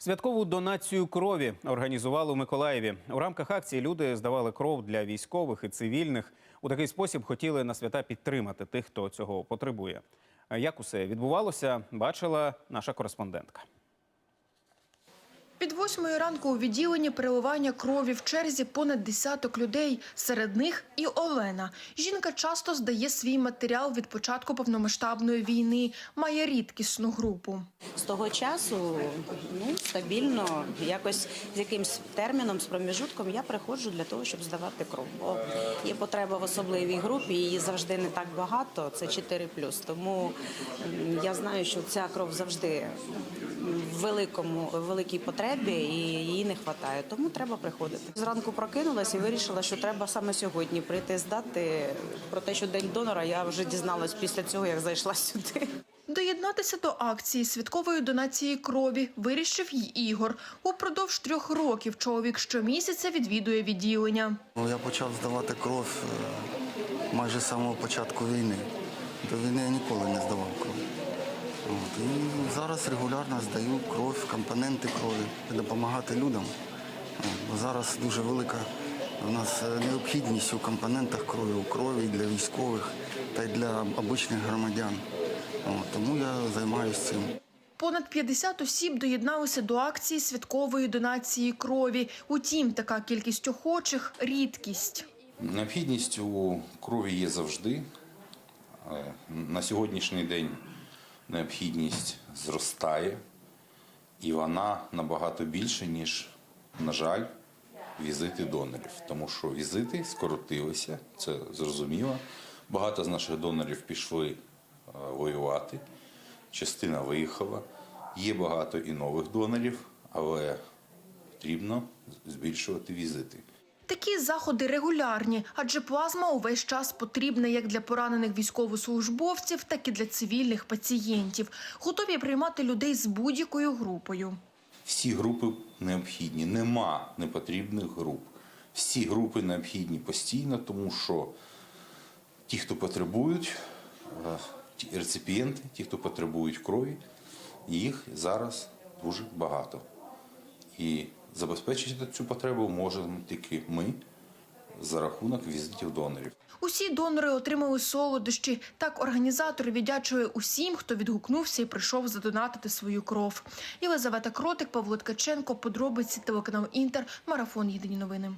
Святкову донацію крові організували у Миколаєві. У рамках акції люди здавали кров для військових і цивільних. У такий спосіб хотіли на свята підтримати тих, хто цього потребує. Як усе відбувалося, бачила наша кореспондентка. Під восьмою ранку у відділенні переливання крові в черзі понад десяток людей. Серед них і Олена. Жінка часто здає свій матеріал від початку повномасштабної війни. Має рідкісну групу. З того часу ну, стабільно, якось з якимсь терміном, з проміжутком я приходжу для того, щоб здавати кров. Бо є потреба в особливій групі, її завжди не так багато, це 4 Тому я знаю, що ця кров завжди в великому, великій потребі і її не вистачає. Тому треба приходити. Зранку прокинулася і вирішила, що треба саме сьогодні прийти здати. Про те, що день донора, я вже дізналась після цього, як зайшла сюди. Доєднатися до акції святкової донації крові вирішив й Ігор. Упродовж трьох років чоловік щомісяця відвідує відділення. Ну, Я почав здавати кров е, майже з самого початку війни. До війни я ніколи не здавав кров. От. І зараз регулярно здаю кров, компоненти крові, допомагати людям. От. Бо Зараз дуже велика у нас е, необхідність у компонентах крові, у крові для військових та й для обичних громадян. От. Тому я займаюся цим. Понад 50 осіб доєдналися до акції святкової донації крові. Утім, така кількість охочих рідкість. Необхідність у крові є завжди. Е, На сьогоднішній день необхідність зростає, і вона набагато більше, ніж, на жаль, візити донорів. Тому що візити скоротилися, це зрозуміло. Багато з наших донорів пішли е, воювати, частина виїхала. Є багато і нових донорів, але потрібно збільшувати візити. Такі заходи регулярні, адже плазма увесь час потрібна як для поранених військовослужбовців, так і для цивільних пацієнтів. Готові приймати людей з будь-якою групою. Всі групи необхідні, нема непотрібних груп. Всі групи необхідні постійно, тому що ті, хто потребують, е, реципієнти, ті, хто потребують крові, їх зараз дуже багато. І забезпечити цю потребу можемо тільки ми за рахунок візитів донорів. Усі донори отримали солодощі. Так організатори віддячує усім, хто відгукнувся і прийшов задонатити свою кров. Єлизавета Кротик, Павло Ткаченко, подробиці телеканал Інтер, марафон Єдині новини.